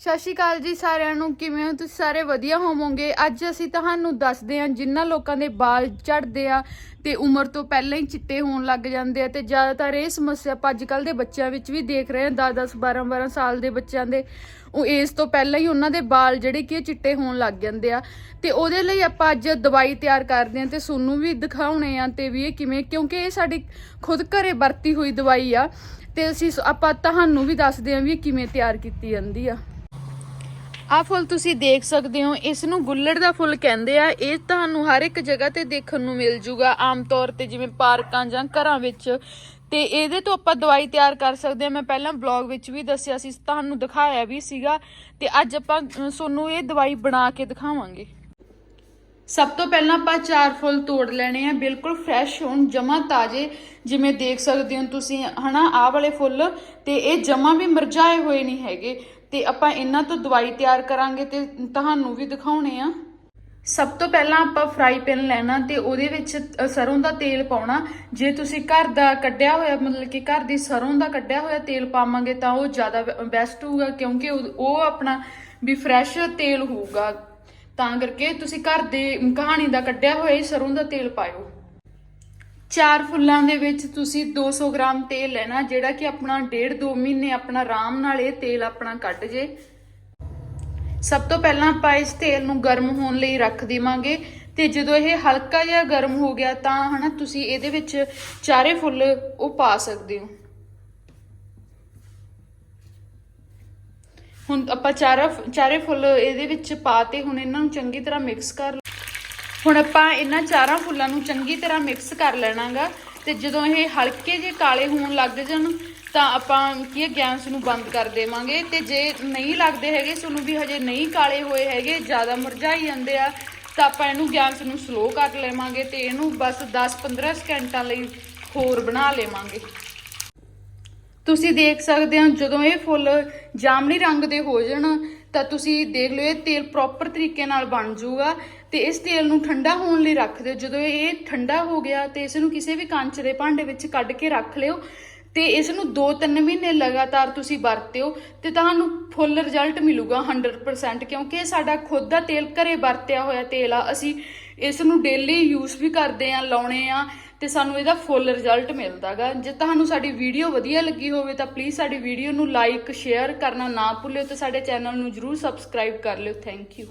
ਸਤਿ ਸ਼੍ਰੀ ਅਕਾਲ ਜੀ ਸਾਰਿਆਂ ਨੂੰ, ਕਿਵੇਂ ਹੋ? ਤੁਸੀਂ ਸਾਰੇ ਵਧੀਆ ਹੋਵੋਗੇ। ਅੱਜ ਅਸੀਂ ਤੁਹਾਨੂੰ ਦੱਸਦੇ ਹਾਂ ਜਿਨ੍ਹਾਂ ਲੋਕਾਂ ਦੇ ਵਾਲ ਝੜਦੇ ਆ ਤੇ ਉਮਰ ਤੋਂ ਪਹਿਲਾਂ ਹੀ ਚਿੱਟੇ ਹੋਣ ਲੱਗ ਜਾਂਦੇ ਆ ਤੇ ਜ਼ਿਆਦਾਤਰ ਇਹ ਸਮੱਸਿਆ ਆਪਾਂ ਅੱਜ ਕੱਲ ਦੇ ਬੱਚਿਆਂ ਵਿੱਚ ਵੀ ਦੇਖ ਰਹੇ ਹਾਂ 10 10 12 12 ਸਾਲ ਦੇ ਬੱਚਿਆਂ ਦੇ। ਉਹ ਇਸ ਤੋਂ ਪਹਿਲਾਂ ਹੀ ਉਹਨਾਂ ਦੇ ਵਾਲ ਜਿਹੜੇ ਕਿ ਚਿੱਟੇ ਹੋਣ ਲੱਗ ਜਾਂਦੇ ਆ। ਤੇ ਉਹਦੇ ਲਈ ਆਪਾਂ ਅੱਜ ਦਵਾਈ ਤਿਆਰ ਕਰਦੇ ਹਾਂ ਤੇ ਤੁਹਾਨੂੰ ਵੀ ਦਿਖਾਉਣੇ ਆ ਤੇ ਵੀ ਇਹ ਕਿਵੇਂ, ਕਿਉਂਕਿ ਇਹ ਸਾਡੀ ਖੁਦ ਘਰੇ ਵਰਤੀ ਹੋਈ ਦਵਾਈ ਆ। ਤੇ ਅਸੀਂ ਸ- ਆਪਾਂ ਤੁਹਾਨੂੰ ਵੀ ਦੱਸਦੇ ਹਾਂ ਵੀ ਇਹ ਕਿਵੇਂ ਤਿਆਰ ਕੀਤੀ ਜਾਂਦੀ ਆ। ਆਹ ਫੁੱਲ ਤੁਸੀਂ ਦੇਖ ਸਕਦੇ ਹੋ ਇਸ ਨੂੰ ਗੁੱਲੜ ਦਾ ਫੁੱਲ ਕਹਿੰਦੇ ਆ। ਇਹ ਤੁਹਾਨੂੰ ਹਰ ਇੱਕ ਜਗ੍ਹਾ ਤੇ ਦੇਖਣ ਨੂੰ ਮਿਲ ਜੂਗਾ, ਆਮ ਤੌਰ ਤੇ ਜਿਵੇਂ ਪਾਰਕਾਂ ਜਾਂ ਘਰਾਂ ਵਿੱਚ। ਤੇ ਇਹਦੇ ਤੋਂ ਆਪਾਂ ਦਵਾਈ ਤਿਆਰ ਕਰ ਸਕਦੇ ਹਾਂ। ਮੈਂ ਪਹਿਲਾਂ ਬਲੌਗ ਵਿੱਚ ਵੀ ਦੱਸਿਆ ਸੀ, ਤੁਹਾਨੂੰ ਦਿਖਾਇਆ ਵੀ ਸੀਗਾ। ਤੇ ਅੱਜ ਆਪਾਂ ਤੁਹਾਨੂੰ ਇਹ ਦਵਾਈ ਬਣਾ ਕੇ ਦਿਖਾਵਾਂਗੇ। ਸਭ ਤੋਂ ਪਹਿਲਾਂ ਆਪਾਂ ਚਾਰ ਫੁੱਲ ਤੋੜ ਲੈਣੇ ਆ। ਬਿਲਕੁਲ ਫਰੈਸ਼ ਹੋਣ ਜਮਾ ਤਾਜ਼ੇ, ਜਿਵੇਂ ਦੇਖ ਸਕਦੇ ਹੋ ਤੁਸੀਂ। ਹਨਾ, ਆਹ ਵਾਲੇ ਫੁੱਲ। ਤੇ ਇਹ ਜਮਾ ਵੀ ਮਰਜਾਏ ਹੋਏ ਨਹੀਂ ਹੈਗੇ। ਤੇ ਆਪਾਂ ਇਹਨਾਂ ਤੋਂ ਦਵਾਈ ਤਿਆਰ ਕਰਾਂਗੇ ਤੇ ਤੁਹਾਨੂੰ ਵੀ ਦਿਖਾਉਣੇ ਆ। ਸਭ ਤੋਂ ਪਹਿਲਾਂ ਆਪਾਂ ਫਰਾਈ ਪੈਨ ਲੈਣਾ ਤੇ ਉਹਦੇ ਵਿੱਚ ਅ, ਸਰੋਂ ਦਾ ਤੇਲ ਪਾਉਣਾ। ਜੇ ਤੁਸੀਂ ਘਰ ਦਾ ਕੱਢਿਆ ਹੋਇਆ ਮਤਲਬ ਕਿ ਘਰ ਦੀ ਸਰੋਂ ਦਾ ਕੱਢਿਆ ਹੋਇਆ ਤੇਲ ਪਾਵਾਂਗੇ ਤਾਂ ਉਹ ਜ਼ਿਆਦਾ ਬੈਸਟ ਹੋਊਗਾ ਕਿਉਂਕਿ ਉਹ ਉਹ ਆਪਣਾ ਵੀ ਫਰੈਸ਼ ਤੇਲ ਹੋਊਗਾ। ਤਾਂ ਕਰਕੇ ਤੁਸੀਂ ਘਰ ਦੇ ਕਹਾਣੀ ਦਾ ਕੱਢਿਆ ਹੋਇਆ ਹੀ ਸਰੋਂ ਦਾ ਤੇਲ ਪਾਇਓ। ਚਾਰ ਫੁੱਲਾਂ ਦੇ ਵਿੱਚ ਤੁਸੀਂ 200 ਗ੍ਰਾਮ ਤੇਲ ਲੈਣਾ, ਜਿਹੜਾ ਕਿ ਆਪਣਾ ਡੇਢ 2 ਮਹੀਨੇ ਆਪਣਾ ਆਰਾਮ ਨਾਲ ਇਹ ਤੇਲ ਆਪਣਾ ਕੱਢ ਜੇ ਸਭ ਤੋਂ ਪਹਿਲਾਂ ਆਪਾਂ ਇਸ ਤੇਲ ਨੂੰ ਗਰਮ ਹੋਣ ਲਈ ਰੱਖ ਦੇਵਾਂਗੇ ਤੇ ਜਦੋਂ ਇਹ ਹਲਕਾ ਜਿਹਾ ਗਰਮ ਹੋ ਗਿਆ ਤਾਂ ਹਨਾ ਤੁਸੀਂ ਇਹਦੇ ਵਿੱਚ ਚਾਰੇ ਫੁੱਲ ਉਹ ਪਾ ਸਕਦੇ ਹੋ ਹੁਣ ਆਪਾਂ ਚਾਰਾ ਚਾਰੇ ਫੁੱਲ ਇਹਦੇ ਵਿੱਚ ਪਾ ਪਾਤੇ ਹੁਣ ਇਹਨਾਂ ਨੂੰ ਚੰਗੀ ਤਰ੍ਹਾਂ ਮਿਕਸ ਕਰ ਲਓ। ਹੁਣ ਆਪਾਂ ਇਹਨਾਂ ਚਾਰਾਂ ਫੁੱਲਾਂ ਨੂੰ ਚੰਗੀ ਤਰ੍ਹਾਂ ਮਿਕਸ ਕਰ ਲੈਣਾਗਾ ਤੇ ਜਦੋਂ ਇਹ ਹਲਕੇ ਜਿਹੇ ਕਾਲੇ ਹੋਣ ਲੱਗ ਜਾਣ, ਤਾਂ ਆਪਾਂ ਕੀ ਹੈ ਗੈਸ ਨੂੰ ਬੰਦ ਕਰ ਦੇਵਾਂਗੇ। ਤੇ ਜੇ ਨਹੀਂ ਲੱਗਦੇ ਹੈਗੇ ਤੁਹਾਨੂੰ ਵੀ ਹਜੇ ਨਹੀਂ ਕਾਲੇ ਹੋਏ ਹੈਗੇ, ਜ਼ਿਆਦਾ ਮੁਰਝਾਈ ਜਾਂਦੇ ਆ, ਤਾਂ ਆਪਾਂ ਇਹਨੂੰ ਗੈਸ ਨੂੰ ਸਲੋ ਕਰ ਲਵਾਂਗੇ ਤੇ ਇਹਨੂੰ ਬਸ 10-15 ਸਕਿੰਟਾਂ ਲਈ ਹੋਰ ਬਣਾ ਲਵਾਂਗੇ। ਤੁਸੀਂ ਦੇਖ ਸਕਦੇ ਹੋ, ਜਦੋਂ ਇਹ ਫੁੱਲ ਜਾਮਨੀ ਰੰਗ ਦੇ ਹੋ ਜਾਣ ਤਾਂ ਤੁਸੀਂ ਦੇਖ ਲਿਓ, ਇਹ ਤੇਲ ਪ੍ਰੋਪਰ ਤਰੀਕੇ ਨਾਲ ਬਣ ਜਾਊਗਾ ਤੇ ਇਸ ਤੇਲ ਨੂੰ ਠੰਡਾ ਹੋਣ ਲਈ ਰੱਖ ਦਿਓ। ਜਦੋਂ ਇਹ ਠੰਡਾ ਹੋ ਗਿਆ ਤੇ ਇਸ ਨੂੰ ਕਿਸੇ ਵੀ ਕੰਚ ਦੇ ਭਾਂਡੇ ਵਿੱਚ ਕੱਢ ਕੇ ਰੱਖ ਲਿਓ ਤੇ ਇਸ ਨੂੰ 2-3 ਮਹੀਨੇ ਲਗਾਤਾਰ ਤੁਸੀਂ ਵਰਤਿਓ ਤੇ ਤੁਹਾਨੂੰ ਫੁੱਲ ਰਿਜ਼ਲਟ ਮਿਲੂਗਾ 100% ਕਿਉਂਕਿ ਇਹ ਸਾਡਾ ਖੁਦ ਦਾ ਤੇਲ ਘਰੇ ਵਰਤਿਆ ਹੋਇਆ ਤੇਲ ਆ। ਅਸੀਂ ਇਸ ਨੂੰ ਡੇਲੀ ਯੂਜ਼ ਵੀ ਕਰਦੇ ਆ, ਲਾਉਣੇ ਆ ਤੇ ਸਾਨੂੰ ਇਹਦਾ ਫੁੱਲ ਰਿਜ਼ਲਟ ਮਿਲਦਾਗਾ। ਜੇ ਤੁਹਾਨੂੰ ਸਾਡੀ ਵੀਡੀਓ ਵਧੀਆ ਲੱਗੀ ਹੋਵੇ ਤਾਂ ਪਲੀਜ਼ ਸਾਡੀ ਵੀਡੀਓ ਨੂੰ ਲਾਈਕ ਸ਼ੇਅਰ ਕਰਨਾ ਨਾ ਭੁੱਲਿਓ ਤੇ ਸਾਡੇ ਚੈਨਲ ਨੂੰ ਜਰੂਰ ਸਬਸਕ੍ਰਾਈਬ ਕਰ ਲਿਓ। Thank you